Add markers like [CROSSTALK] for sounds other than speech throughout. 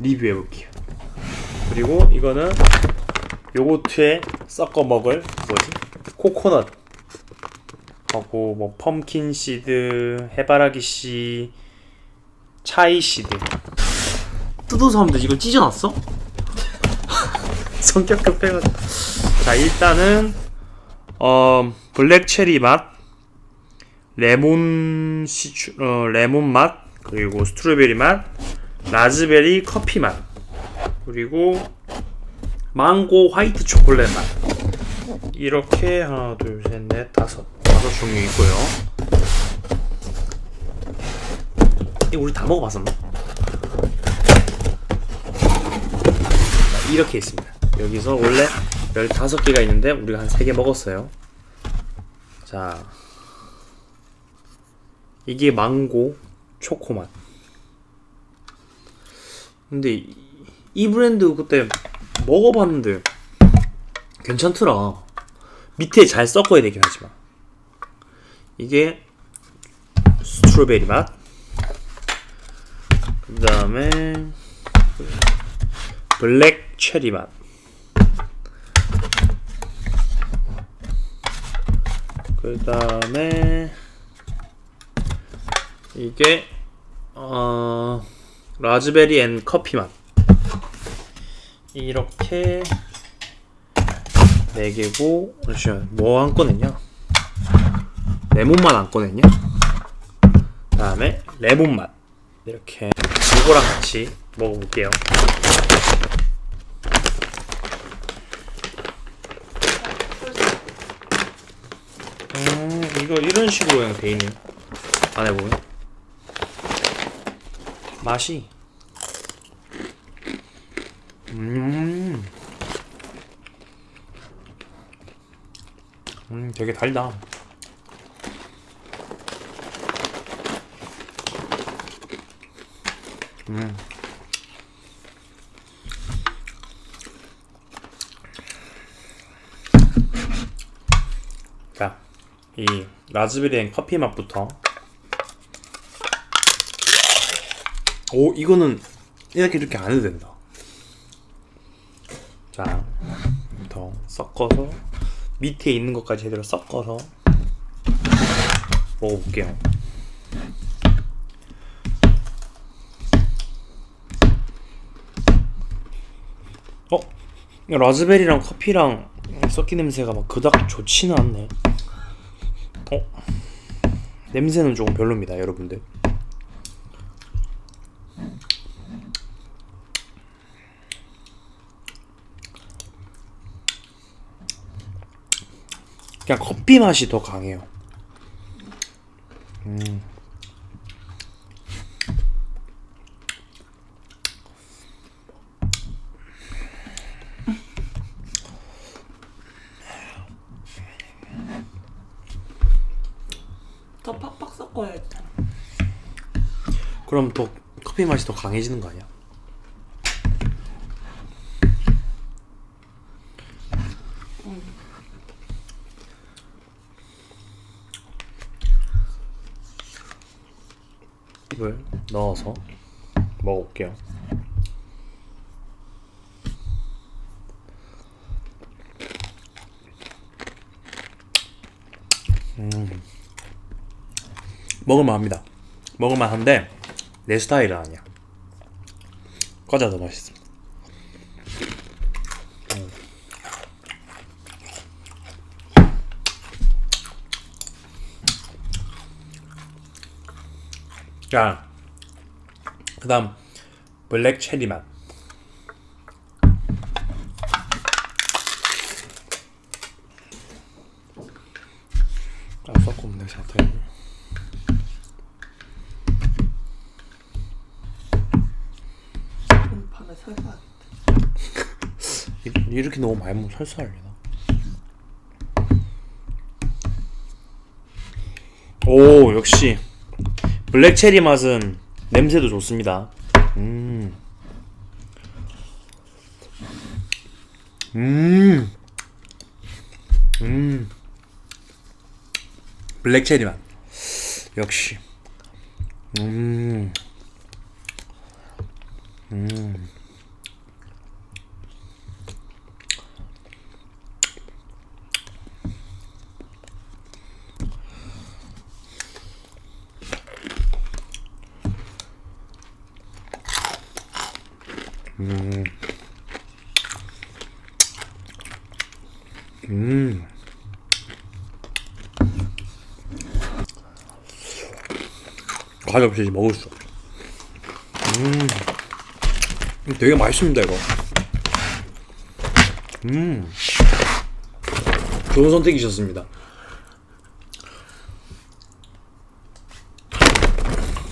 리뷰해 볼게요. 그리고 이거는 요거트에 섞어 먹을 뭐지? 코코넛 하고 뭐 펌킨 시드, 해바라기 씨, 차이 시드. 뜯어서 하면 되지. 이걸 찢어놨어? [LAUGHS] 성격 급해가지고. 자 일단은 어 블랙 체리 맛, 레몬 시추 어 레몬 맛, 그리고 스트로베리 맛, 라즈베리 커피 맛, 그리고 망고 화이트 초콜릿 맛. 이렇게 하나, 둘, 셋, 넷, 다섯 다섯 종류 있고요. 이거 우리 다 먹어봤었나? 자, 이렇게 있습니다. 여기서 원래 15개가 있는데 우리가 한 3개 먹었어요. 자. 이게 망고 초코 맛. 근데 이, 이 브랜드 그때 먹어봤는데 괜찮더라. 밑에 잘 섞어야 되긴 하지만. 이게 스트로베리 맛. 그 다음에 블랙 체리 맛. 그 다음에 이게 어 라즈베리 앤 커피 맛. 이렇게 네 개고 잠시만 뭐 안 꺼냈냐? 레몬맛 안 꺼냈냐? 다음에 레몬 맛 이렇게 이거랑 같이 먹어볼게요. 음, 이거 이런 식으로 그냥 돼 있네. 안에 보면 맛이 음, 음, 되게 달다. 음. 자, 이 라즈베리 앤 커피 맛부터. 오, 이거는 이렇게 이렇게 안 해도 된다. 자, 더 섞어서 밑에 있는 것까지 제대로 섞어서 먹어볼게요. 어? 라즈베리랑 커피랑 섞인 냄새가 막 그닥 좋지는 않네. 어? 냄새는 조금 별로입니다, 여러분들. 그냥 커피 맛이 더 강해요. 음. 더 팍팍 섞어야지. 그럼 더 커피 맛이 더 강해지는 거 아니야? 을 넣어서 먹어볼게요. 음. 먹을만 합니다. 먹을만 한데 내 스타일은 아니야. 과자 더 맛있어. 음. 자, 그다음 블랙 체리 맛. 아. 오늘 밤에 설사. 이- 이렇게 너무 많이 먹으면 설사하려나? 오 역시 블랙 체리 맛은 냄새도 좋습니다. 음. 음. 음. 블랙 체리 맛. 역시. 음. 음. 음. 음. 과자 없이 먹을 수 없어. 음, 되게 맛있습니다 이거. 음, 좋은 선택이셨습니다.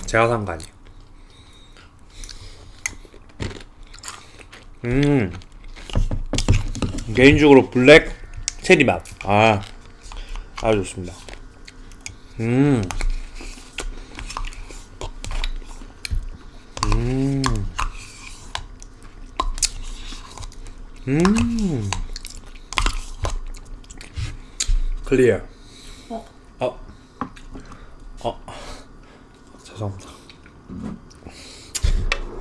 제가 산거 아니에요. 음, 개인적으로 블랙 체리 맛. 아, 아주 좋습니다. 음. 음. 클리어. 어? 어. 어. 죄송합니다.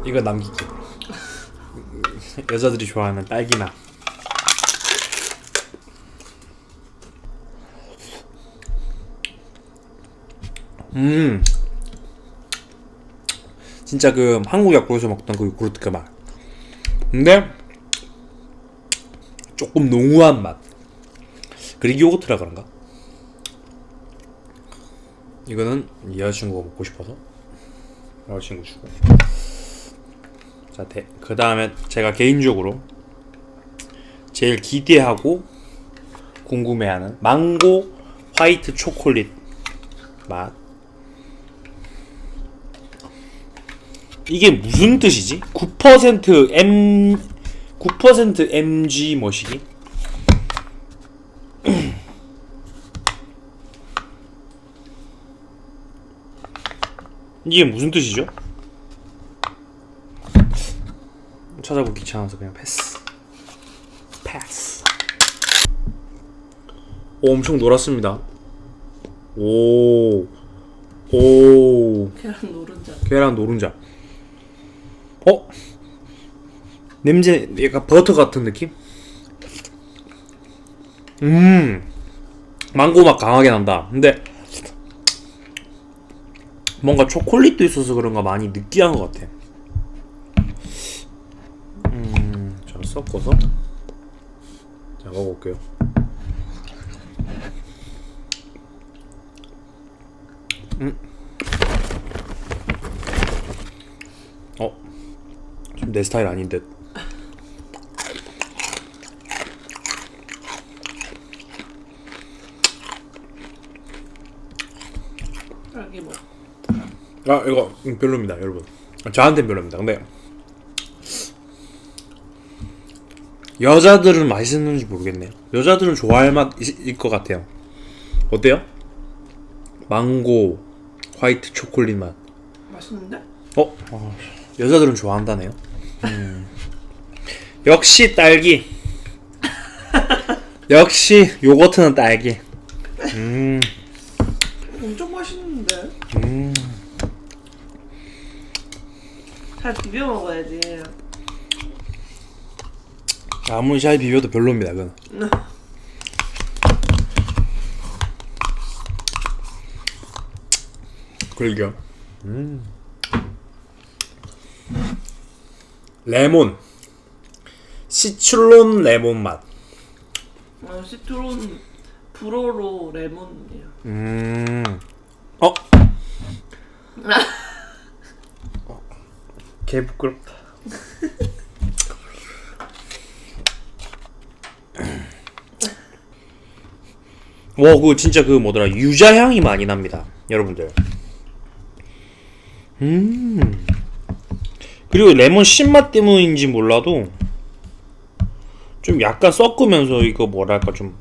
이거 남기기. 여자들이 좋아하는 딸기맛. 음. 진짜 그 한국 약국에서 먹던 그 그루트크 맛. 근데 조금 농후한 맛. 그리고 요거트라 그런가? 이거는 여자친구가 먹고 싶어서 여자친구 주고. 자, 그 다음에 제가 개인적으로 제일 기대하고 궁금해하는 망고 화이트 초콜릿 맛. 이게 무슨 뜻이지? 9% M 9% MG 머시기? [CLEARS THROAT] 이게 무슨 뜻이죠? 찾아보기 귀찮아서 그냥 패스. 패스. 오, 엄청 놀았습니다. 오, 오, 계란 노른자. 계란 노른자. 어? 냄새 약간 버터 같은 느낌? 음 망고 맛 강하게 난다 근데 뭔가 초콜릿도 있어서 그런가 많이 느끼한 것 같아 음잘 섞어서 자 먹어볼게요 음. 어? 좀 내 스타일 아닌 듯 뭐. 아 이거 음, 별로입니다 여러분 저한테는 별로입니다 근데 여자들은 맛있는지 모르겠네요 여자들은 좋아할 맛일 것 같아요 어때요? 망고 화이트 초콜릿 맛 맛있는데? 어? 어, 여자들은 좋아한다네요 음. 역시 딸기 [LAUGHS] 역시 요거트는 딸기 음. 엄청 맛있는데? 음. 잘 비벼 먹어야지. 아무리 잘 비벼도 별로입니다 그건 [LAUGHS] 그러게요 음. 레몬 시출론 레몬 맛 어, 시트론 불어로 레몬이에요. 음. 어? 개 부끄럽다. [LAUGHS] 와, 그 진짜 그 뭐더라 유자 향이 많이 납니다, 여러분들. 음. 그리고 레몬 신맛 때문인지 몰라도 좀 약간 섞으면서 이거 뭐랄까 좀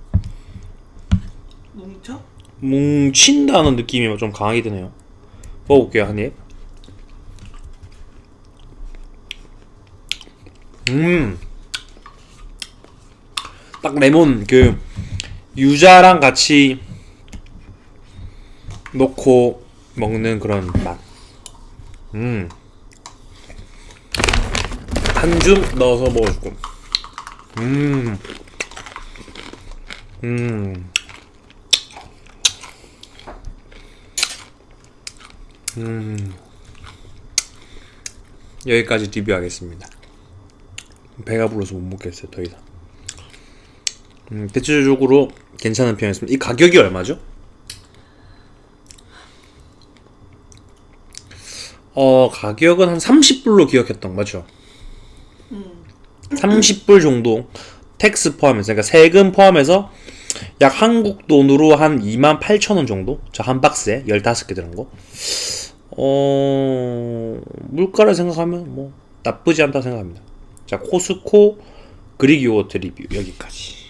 뭉쳐? 뭉친다는 느낌이 좀 강하게 드네요. 먹어볼게요, 한 입. 음. 딱 레몬, 그, 유자랑 같이 넣고 먹는 그런 맛. 음. 한 줌 넣어서 먹어주고. 음. 음. 음. 여기까지 리뷰하겠습니다. 배가 불러서 못 먹겠어요, 더 이상. 음, 대체적으로 괜찮은 편이었습니다. 이 가격이 얼마죠? 어, 가격은 한 30불로 기억했던 거죠. 30불 정도 텍스 포함해서 그러니까 세금 포함해서 약 한국 돈으로 한 2만 8천 원 정도? 저 한 박스에 15개 들은 거. 어, 물가를 생각하면 뭐 나쁘지 않다 생각합니다. 자, 코스코 그릭 요거트 리뷰 여기까지.